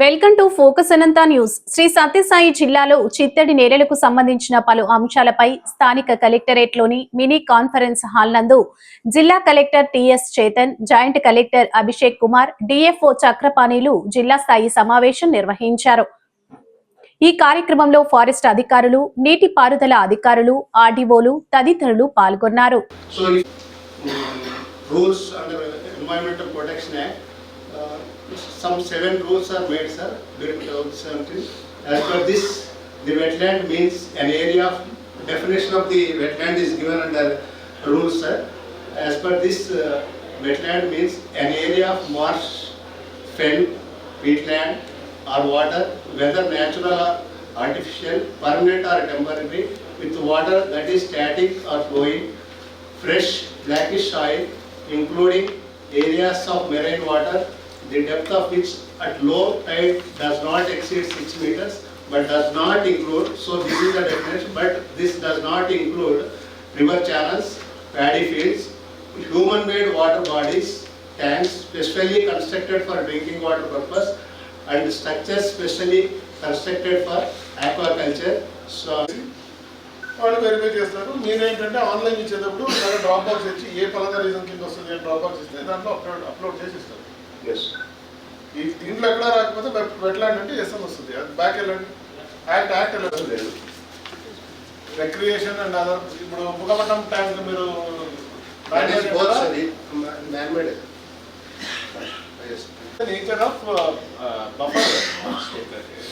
Welcome to focus Anantha news. Sri Sathya Sai జిల్లాలో చిత్తడి నేలలకు సంబంధించిన పలు అంశాలపై స్థానిక కలెక్టరేట్లోని మినీ కాన్ఫరెన్స్ హాల్ నందు జిల్లా collector TS Chetan joint collector Abhishek Kumar DFO చక్రపాణిలు జిల్లా స్థాయి సమావేశం నిర్వహించారు. ఈ కార్యక్రమంలో ఫారెస్ట్ అధికారులు నీటిపారుదల అధికారులు ఆర్డీఓలు తదితరులు పాల్గొన్నారు. Uh, some seven rules are made, sir, during 2017. As per this, the wetland means an area, of definition of the wetland is given under rules, sir. As per this, uh, wetland means an area of marsh, fen, peatland or water, whether natural or artificial, permanent or temporary, with water that is static or flowing, fresh blackish soil including areas of marine water, the depth of which at low tide does not exceed 6 meters but does not include, so this is the definition, but this does not include river channels, paddy fields, human-made water bodies, tanks specially constructed for drinking water purpose and structures specially constructed for aquaculture. So వాళ్ళు verify చేస్తారు మీరేంటంటే online ఇచ్చేటప్పుడు drop box ఇచ్చి ఏ పలానా reason కింద వస్తుంది drop box ఇస్తే దాంట్లో అప్లోడ్ అప్లోడ్ చేసి ఇస్తారు yes. ఈ దీంట్లో ఎక్కడ రాకపోతే వెట్లాండ్ అంటే ఎస్ఎం వస్తుంది. అది బ్యాక్ వెళ్ళండి. యాక్ట్ యాక్ట్ వెళ్ళండి. రిక్రియేషన్ అండ్ అదర్ ఇప్పుడు ముఖపట్నం ట్యాంక్ మీరు. Nature of buffer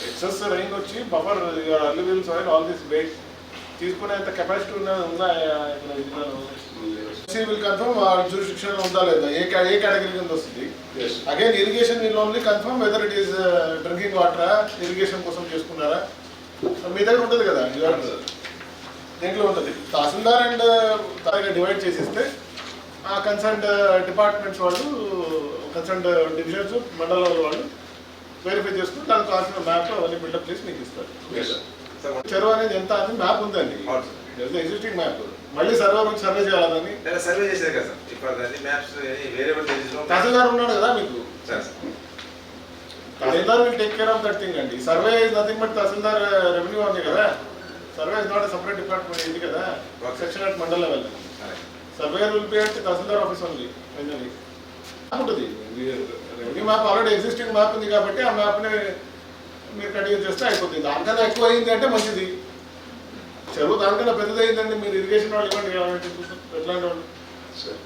excess rain వచ్చి buffer alluvial soil all this weight తీసుకునేంత capacity ఉన్నది ఉందా ఇక్కడ జిల్లాలో విల్ కన్ఫర్మ్ జూరిస్డిక్షన్ ఉందా లేదా? ఏ ఏ కేటగిరీ కింద వస్తుంది. Again irrigation will only confirm whether it is drinking వాటరా irrigation కోసం చేసుకున్నారా? మీ దగ్గర ఉంటుంది కదా దీంట్లో ఉంటుంది. తహసీల్దార్ అండ్ డివైడ్ చేసిస్తే ఆ కన్సర్న్ డిపార్ట్మెంట్స్ వాళ్ళు కన్సర్న్ డివిజన్స్ మండలాల వాళ్ళు వెరిఫై చేసుకుని దానికి కావాల్సిన మ్యాప్ అవన్నీ బిల్డప్ చేసి మీకు ఇస్తారు. చెరువు అనేది ఎంత అని మ్యాప్ ఉందండి. ఎగ్జిస్టింగ్ మ్యాప్ మళ్ళీ సర్వర్ నుంచి సర్వే చేయాలని సర్వే చేశారు కదా సార్. ఇప్పుడు మ్యాప్స్ తహసీల్దార్ ఉన్నాడు కదా మీకు? Tahsildar will take care of that thing అండి. Survey is nothing but tahsildar revenue ఉంది కదా. Survey is not separate department ఇది కదా. Section at mandal level survey will be at tahsildar office finally ఉంటుంది. Revenue map already existing map ఉంది కాబట్టి ఆ మ్యాప్ని మీరు కంటిన్యూ చేస్తే అయిపోతుంది. దానికన్నా ఎక్కువ అయింది అంటే మంచిది. చెరువు దానికన్నా పెద్దది అయిందండి మీరు ఇరిగేషన్ వాళ్ళు ఇవ్వండి ఎట్లాంటి వాళ్ళు? సరే.